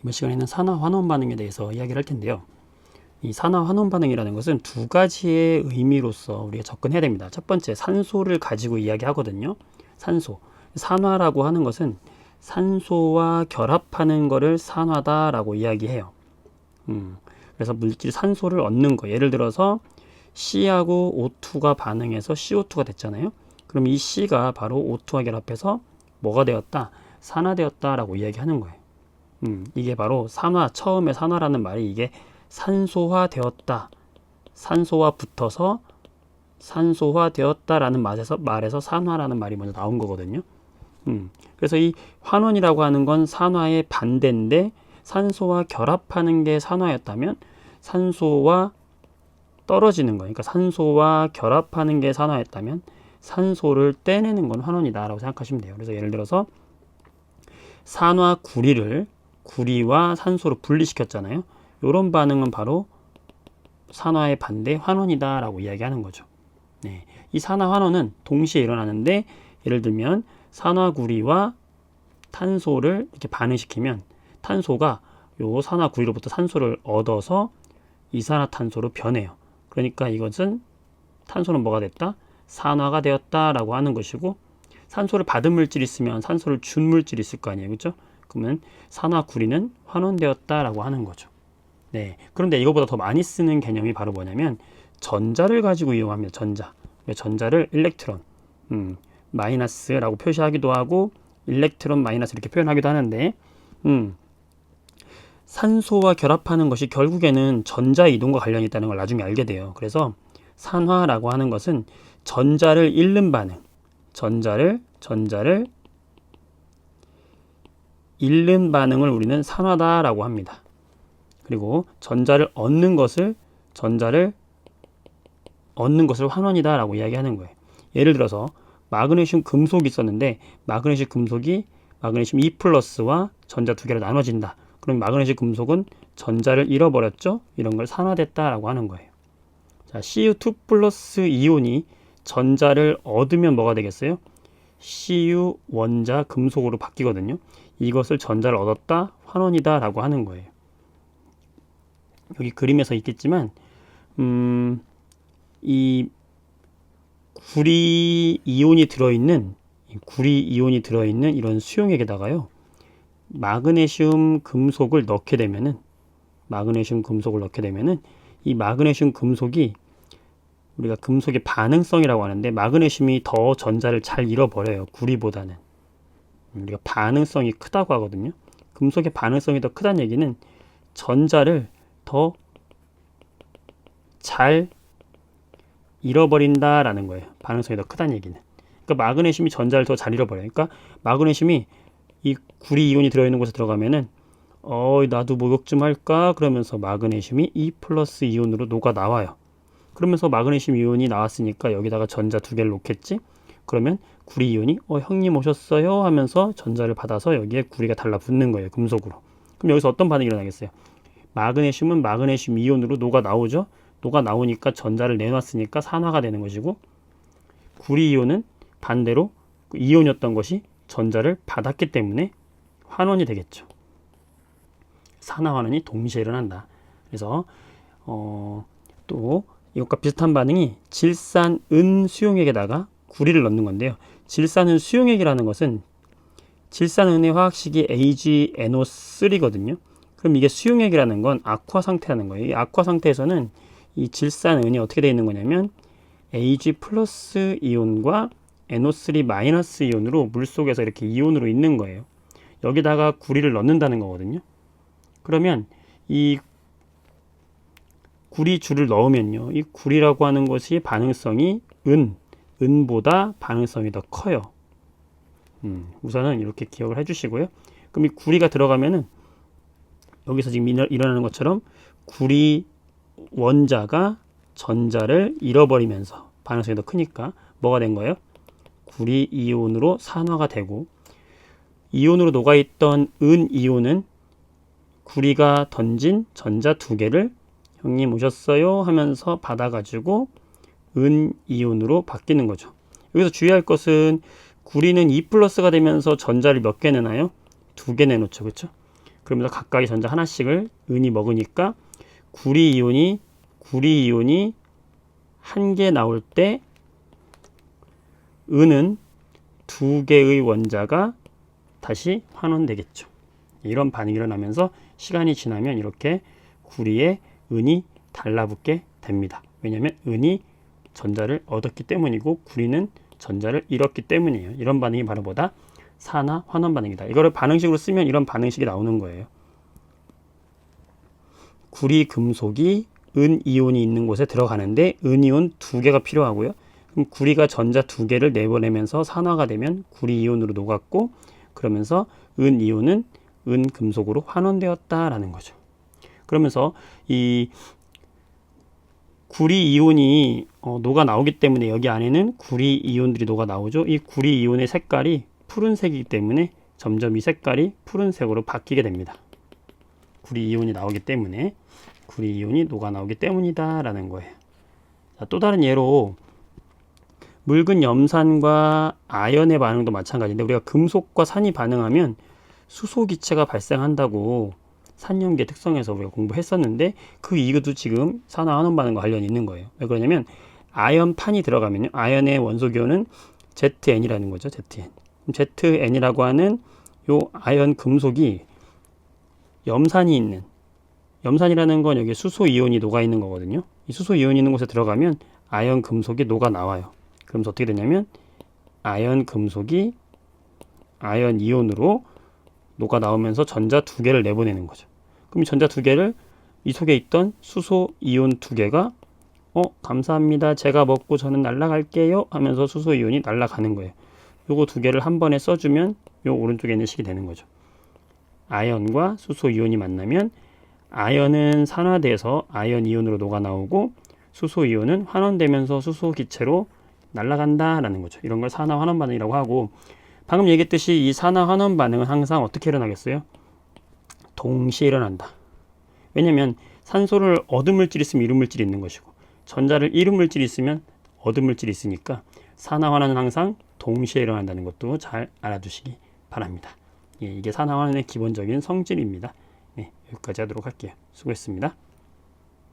이번 시간에는 산화 환원 반응에 대해서 이야기를 할 텐데요. 이 산화 환원 반응이라는 것은 두 가지의 의미로서 우리가 접근해야 됩니다. 첫 번째 산소를 가지고 이야기하거든요. 산소. 산화라고 하는 것은 산소와 결합하는 것을 산화다라고 이야기해요. 음, 그래서 물질 산소를 얻는 거. 예를 들어서 C하고 O2가 반응해서 CO2가 됐잖아요. 그럼 이 C가 바로 O2와 결합해서 뭐가 되었다? 산화되었다라고 이야기하는 거예요. 음, 이게 바로 산화, 처음에 산화라는 말이 이게 산소화 되었다. 산소와 붙어서 산소화 되었다라는 말에서, 말에서 산화라는 말이 먼저 나온 거거든요. 음, 그래서 이 환원이라고 하는 건 산화의 반대인데 산소와 결합하는 게 산화였다면 산소와 떨어지는 거, 그러니까 산소와 결합하는 게 산화였다면 산소를 떼내는 건 환원이다라고 생각하시면 돼요. 그래서 예를 들어서 산화 구리를 구리와 산소로 분리시켰잖아요. 이런 반응은 바로 산화의 반대 환원이다라고 이야기하는 거죠. 네. 이 산화 환원은 동시에 일어나는데 예를 들면 산화 구리와 탄소를 이렇게 반응시키면 탄소가 요 산화 구리로부터 산소를 얻어서 이산화탄소로 변해요. 그러니까 이것은 탄소는 뭐가 됐다? 산화가 되었다라고 하는 것이고 산소를 받은 물질이 있으면 산소를 준 물질이 있을 거 아니에요. 그렇죠? 그러면 산화 구리는 환원되었다라고 하는 거죠. 네. 그런데 이거보다 더 많이 쓰는 개념이 바로 뭐냐면 전자를 가지고 이용합니다. 전자. 전자를 일렉트론, 음, 마이너스라고 표시하기도 하고 일렉트론 마이너스 이렇게 표현하기도 하는데 음, 산소와 결합하는 것이 결국에는 전자 이동과 관련이 있다는 걸 나중에 알게 돼요. 그래서 산화라고 하는 것은 전자를 잃는 반응, 전자를 전자를 잃는 반응을 우리는 산화다라고 합니다. 그리고 전자를 얻는 것을 전자를 얻는 것을 환원이다라고 이야기하는 거예요. 예를 들어서 마그네슘 금속이 있었는데 마그네슘 금속이 마그네슘 2 플러스와 전자 두 개로 나눠진다. 그럼 마그네슘 금속은 전자를 잃어버렸죠? 이런 걸 산화됐다라고 하는 거예요. 자, Cu2 플러스 이온이 전자를 얻으면 뭐가 되겠어요? Cu 원자 금속으로 바뀌거든요. 이것을 전자를 얻었다, 환원이다 라고 하는 거예요. 여기 그림에서 있겠지만, 음, 이 구리 이온이 들어있는 구리 이온이 들어있는 이런 수용액에다가요 마그네슘 금속을 넣게 되면은 마그네슘 금속을 넣게 되면은 이 마그네슘 금속이 우리가 금속의 반응성이라고 하는데 마그네슘이 더 전자를 잘 잃어버려요 구리보다는 우리가 반응성이 크다고 하거든요. 금속의 반응성이 더 크다는 얘기는 전자를 더 잘 잃어버린다라는 거예요. 반응성이 더 크다는 얘기는. 그러니까 마그네슘이 전자를 더 잘 잃어버려요. 그러니까 마그네슘이 이 구리 이온이 들어있는 곳에 들어가면은 어 나도 목욕 좀 할까? 그러면서 마그네슘이 2 플러스 이온으로 녹아 나와요. 그러면서 마그네슘 이온이 나왔으니까 여기다가 전자 두 개를 놓겠지. 그러면 구리 이온이 어 형님 오셨어요 하면서 전자를 받아서 여기에 구리가 달라붙는 거예요 금속으로. 그럼 여기서 어떤 반응이 일어나겠어요? 마그네슘은 마그네슘 이온으로 녹아 나오죠. 녹아 나오니까 전자를 내놨으니까 산화가 되는 것이고 구리 이온은 반대로 그 이온이었던 것이 전자를 받았기 때문에 환원이 되겠죠. 산화 환원이 동시에 일어난다. 그래서 어, 또 이것과 비슷한 반응이 질산은 수용액에다가 구리를 넣는 건데요. 질산은 수용액이라는 것은 질산은의 화학식이 AgNO3거든요. 그럼 이게 수용액이라는 건 악화 상태라는 거예요. 이 악화 상태에서는 이 질산은이 어떻게 되어 있는 거냐면 Ag 플러스 이온과 NO3 마이너스 이온으로 물 속에서 이렇게 이온으로 있는 거예요. 여기다가 구리를 넣는다는 거거든요. 그러면 이 구리 줄을 넣으면요. 이 구리라고 하는 것이 반응성이 은, 은보다 반응성이 더 커요. 음, 우선은 이렇게 기억을 해주시고요. 그럼 이 구리가 들어가면은 여기서 지금 일어나는 것처럼 구리 원자가 전자를 잃어버리면서 반응성이 더 크니까 뭐가 된 거예요? 구리 이온으로 산화가 되고 이온으로 녹아있던 은 이온은 구리가 던진 전자 두 개를 형님 오셨어요 하면서 받아가지고 은 이온으로 바뀌는 거죠. 여기서 주의할 것은 구리는 2 플러스가 되면서 전자를 몇 개 내나요? 두 개 내놓죠. 그렇죠? 그러면서 각각의 전자 하나씩을 은이 먹으니까 구리 이온이 구리 이온이 한 개 나올 때 은은 두 개의 원자가 다시 환원되겠죠. 이런 반응이 일어나면서 시간이 지나면 이렇게 구리에 은이 달라붙게 됩니다. 왜냐하면 은이 전자를 얻었기 때문이고 구리는 전자를 잃었기 때문이에요. 이런 반응이 바로 뭐다? 산화 환원 반응이다. 이거를 반응식으로 쓰면 이런 반응식이 나오는 거예요. 구리 금속이 은 이온이 있는 곳에 들어가는데 은 이온 두 개가 필요하고요. 그럼 구리가 전자 두 개를 내보내면서 산화가 되면 구리 이온으로 녹았고 그러면서 은 이온은 은 금속으로 환원되었다라는 거죠. 그러면서 이 구리 이온이 어, 녹아 나오기 때문에 여기 안에는 구리 이온들이 녹아 나오죠. 이 구리 이온의 색깔이 푸른색이기 때문에 점점 이 색깔이 푸른색으로 바뀌게 됩니다. 구리 이온이 나오기 때문에 구리 이온이 녹아 나오기 때문이다 라는 거예요. 자, 또 다른 예로 묽은 염산과 아연의 반응도 마찬가지인데 우리가 금속과 산이 반응하면 수소 기체가 발생한다고 산염계 특성에서 우리가 공부했었는데 그 이유도 지금 산화 환원 반응과 관련이 있는 거예요. 왜 그러냐면 아연판이 들어가면요. 아연의 원소 기호는 ZN이라는 거죠. ZN. ZN이라고 하는 요 아연 금속이 염산이 있는 염산이라는 건 여기 수소 이온이 녹아 있는 거거든요. 이 수소 이온이 있는 곳에 들어가면 아연 금속이 녹아 나와요. 그러면서 어떻게 되냐면 아연 금속이 아연 이온으로 녹아 나오면서 전자 두 개를 내보내는 거죠. 그럼 이 전자 두 개를 이 속에 있던 수소 이온 두 개가 어 감사합니다. 제가 먹고 저는 날아갈게요 하면서 수소 이온이 날아가는 거예요. 요거 두 개를 한 번에 써주면 요 오른쪽에 있는 식이 되는 거죠. 아연과 수소 이온이 만나면 아연은 산화돼서 아연 이온으로 녹아 나오고 수소 이온은 환원되면서 수소 기체로 날아간다라는 거죠. 이런 걸 산화 환원 반응이라고 하고 방금 얘기했듯이 이 산화 환원 반응은 항상 어떻게 일어나겠어요? 동시에 일어난다. 왜냐면 산소를 얻은 물질이 있으면 잃은 물질이 있는 것이고 전자를 잃은 물질이 있으면 얻은 물질이 있으니까 산화 환원은 항상 동시에 일어난다는 것도 잘 알아두시기 바랍니다. 예, 이게 산화 환원의 기본적인 성질입니다. 네, 여기까지 하도록 할게요. 수고했습니다.